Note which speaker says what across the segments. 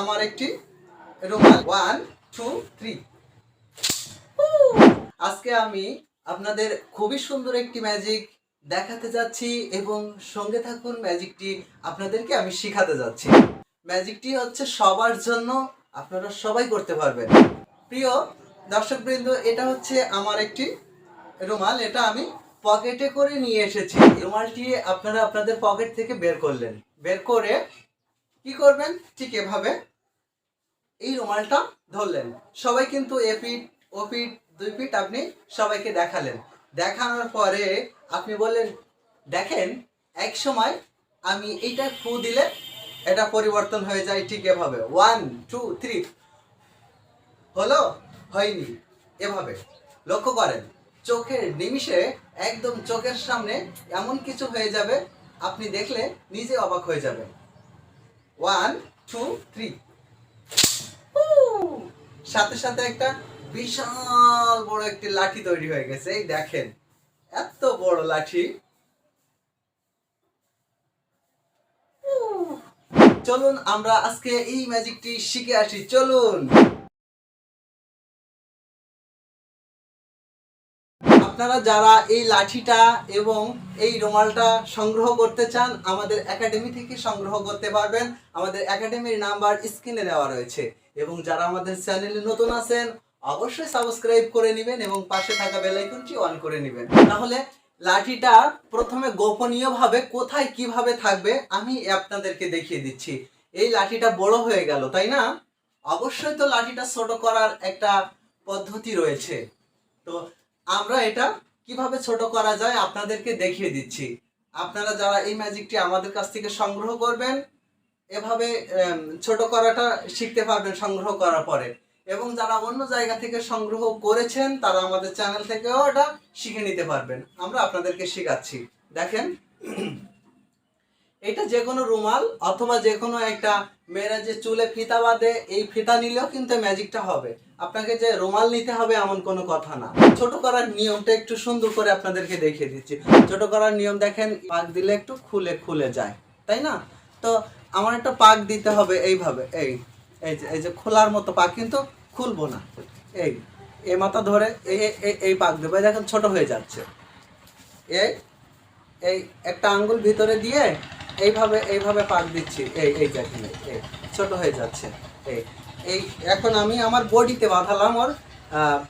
Speaker 1: আমার একটি রুমাল। ওয়ান টু থ্রি আজকে আমি আপনাদের খুবই সুন্দর একটি ম্যাজিক দেখাতে যাচ্ছি এবং সঙ্গে থাকুন ম্যাজিকটি আপনাদেরকে আমি শিখাতে যাচ্ছি। ম্যাজিকটি হচ্ছে সবার জন্য আপনারা সবাই করতে পারবেন। প্রিয় দর্শকবৃন্দ, এটা হচ্ছে আমার একটি রুমাল, এটা আমি পকেটে করে নিয়ে এসেছি। রুমালটি আপনারা আপনাদের পকেট থেকে বের করলেন। বের করে কি করবেন? ঠিক এভাবে এই রুমালটা ধরলেন। সবাই কিন্তু এ পিঠ, ও পিঠ, দুই পিঠ আপনি সবাইকে দেখালেন। দেখানোর পরে আপনি বললেন, দেখেন, এক সময় আমি এইটা ফু দিলে এটা পরিবর্তন হয়ে যায় ঠিক এভাবে। ওয়ান টু থ্রি হলো? হয়নি। এভাবে। লক্ষ্য করেন, চোখের নিমিষে একদম চোখের সামনে এমন কিছু হয়ে যাবে, আপনি দেখলে নিজে অবাক হয়ে যাবেন। ওয়ান টু থ্রি সাথে সাথে একটা বিশাল বড় একটি লাঠি তৈরি হয়ে গেছে। এই দেখেন, এত বড় লাঠি। চলুন, আমরা আজকে এই ম্যাজিকটি শিখে আসি। চলুন। আপনারা যারা এই লাঠিটা এবং এই রুমালটা সংগ্রহ করতে চান, আমাদের একাডেমি থেকে সংগ্রহ করতে পারবেন। আমাদের একাডেমির নাম্বার স্ক্রিনে দেওয়া রয়েছে। এবং যারা আমাদের চ্যানেলে নতুন আছেন, অবশ্যই সাবস্ক্রাইব করে নেবেন এবং পাশে থাকা বেল আইকনটি অন করে নেবেন। তাহলে লাঠিটা প্রথমে গোপনীয়ভাবে কোথায় কীভাবে থাকবে, আমি আপনাদেরকে দেখিয়ে দিচ্ছি। এই লাঠিটা বড় হয়ে গেল, তাই না? অবশ্যই তো লাঠিটা ছোট করার একটা পদ্ধতি রয়েছে। তো আমরা এটা কীভাবে ছোট করা যায় আপনাদেরকে দেখিয়ে দিচ্ছি। আপনারা যারা এই ম্যাজিকটি আমাদের কাছ থেকে সংগ্রহ করবেন, এভাবে ছোট করাটা শিখতে পারবেন সংগ্রহ করার পরে। এবং যারা অন্য জায়গা থেকে সংগ্রহ করেছেন, তারা আমাদের চ্যানেল থেকেও এটা শিখে নিতে পারবেন। আমরা আপনাদেরকে শেখাচ্ছি। দেখেন এটা যে কোনো রুমাল অথবা যে কোনো একটা মেয়েরা যে চুলে ফিতা বাঁধে, এই ফিতা নিলেও কিন্তু ম্যাজিকটা হবে। আপনাকে যে রুমাল নিতে হবে এমন কোনো কথা না। ছোট করার নিয়মটা একটু সুন্দর করে আপনাদেরকে দেখিয়ে দিচ্ছি। ছোট করার নিয়ম দেখেন, পাক দিলে একটু খুলে খুলে যায়, তাই না? তো আমার একটা পাক দিতে হবে এইভাবে, এই এই যে এই যে খোলার মতো পাক কিন্তু খুলবো না। এই এ মাথা ধরে এই, এই- পাক দেবো। দেখেন ছোট হয়ে যাচ্ছে। এই এই একটা আঙ্গুল ভিতরে দিয়ে এইভাবে এইভাবে পাক দিচ্ছি। এই এই দেখেন এই, ছোট হয়ে যাচ্ছে। এই এই এখন আমি আমার বডিতে বাঁধালাম ওর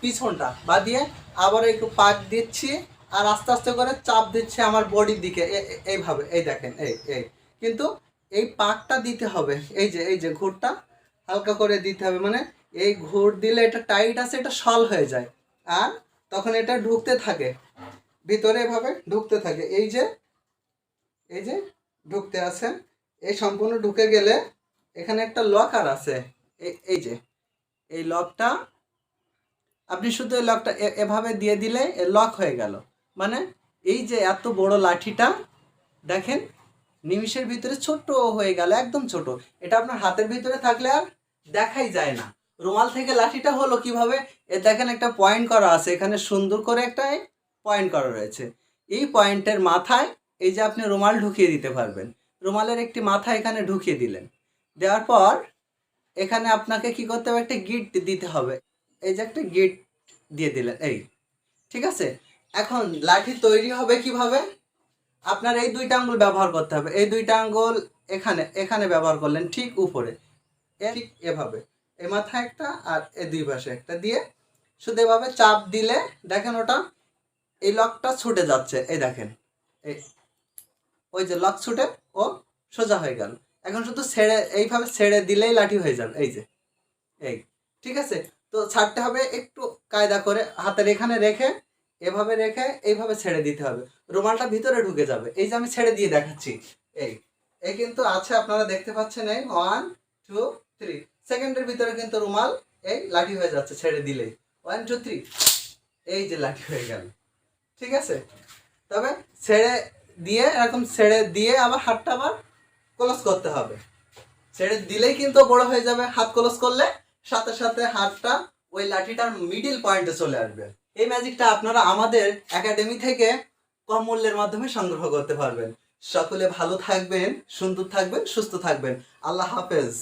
Speaker 1: পিছনটা। বাঁধিয়ে আবার একটু পাক দিচ্ছি আর আস্তে আস্তে করে চাপ দিচ্ছে আমার বডির দিকে। এইভাবে এই দেখেন এই এই। কিন্তু এই পাকটা দিতে হবে। এই যে এই যে ঘুরটা হালকা করে দিতে হবে। মানে এই ঘুর দিলে এটা টাইট আছে এটা সল হয়ে যায়। আর তখন এটা ঢুকতে থাকে। ভিতরে এভাবে ঢুকতে থাকে। এই যে এই যে ঢুকতে আছে এই সম্পূর্ণ ঢুকে গেলে এখানে একটা লকার আছে। এই- যে, এই লকটা, আপনি শুধু এই লকটা এভাবে দিয়ে দিলে লক হয়ে গেল। মানে এই যে এত বড় লাঠিটা, দেখেন, নিমিষের ভিতরে ছোট হয়ে গেল, একদম ছোট। এটা আপনার হাতের ভিতরে থাকলে আর দেখাই যায় না। রুমাল থেকে লাঠিটা হলো কীভাবে, এ দেখেন একটা পয়েন্ট করা আছে। এখানে সুন্দর করে একটা পয়েন্ট করা রয়েছে। এই পয়েন্টের মাথায় এই যে আপনি রুমাল ঢুকিয়ে দিতে পারবেন। রুমালের একটি মাথা এখানে ঢুকিয়ে দিলেন। দেওয়ার পর এখানে আপনাকে কি করতে হবে? একটা গিট দিতে হবে। এই যে একটা গিট দিয়ে দিলেন, এই। ঠিক আছে? এখন লাঠি তৈরি হবে কীভাবে? আপনার এই দুইটা আঙ্গুল ব্যবহার করতে হবে। এই দুইটা আঙ্গুল এখানে এখানে ব্যবহার করলেন ঠিক উপরে। ঠিক এভাবে। এ মাথা একটা আর এ দুই পাশে একটা দিয়ে শুধু এভাবে চাপ দিলে দেখেন ওটা এই লকটা ছুটে যাচ্ছে। এই দেখেন, এই ওই যে লক ছুটে ও সোজা হয়ে গেল। এখন শুধু ছেড়ে, এইভাবে ছেড়ে দিলেই লাঠি হয়ে যাবে, এই যে। এই, ঠিক আছে? তো ছাড়তে হবে একটু কায়দা করে, হাতের এখানে রেখে, এভাবে রেখে, এইভাবে ছেড়ে দিতে হবে। রুমালটা ভিতরে ঢুকে যাবে। এই যে আমি ছেড়ে দিয়ে দেখাচ্ছি। এই এই কিন্তু আছে, আপনারা দেখতে পাচ্ছেন এই ওয়ান টু থ্রি সেকেন্ডের ভিতরে কিন্তু রুমাল, এই, লাঠি হয়ে যাচ্ছে ছেড়ে দিলেই। ওয়ান টু থ্রি এই যে লাঠি হয়ে গেল। ঠিক আছে? তবে ছেড়ে দিয়ে এরকম ছেড়ে দিয়ে আবার হাতটা আবার ক্লোজ করতে হবে। ছেড়ে দিলেই কিন্তু বড় হয়ে যাবে। হাত ক্লোজ করলে সাথে সাথে হাতটা ওই লাঠিটার মিডিল পয়েন্টে চলে আসবে। এই ম্যাজিকটা আপনারা আমাদের একাডেমি থেকে কম মূল্যের মাধ্যমে সংগ্রহ করতে পারবেন। সকলে ভালো থাকবেন, সুন্দর থাকবেন, সুস্থ থাকবেন। আল্লাহ হাফেজ।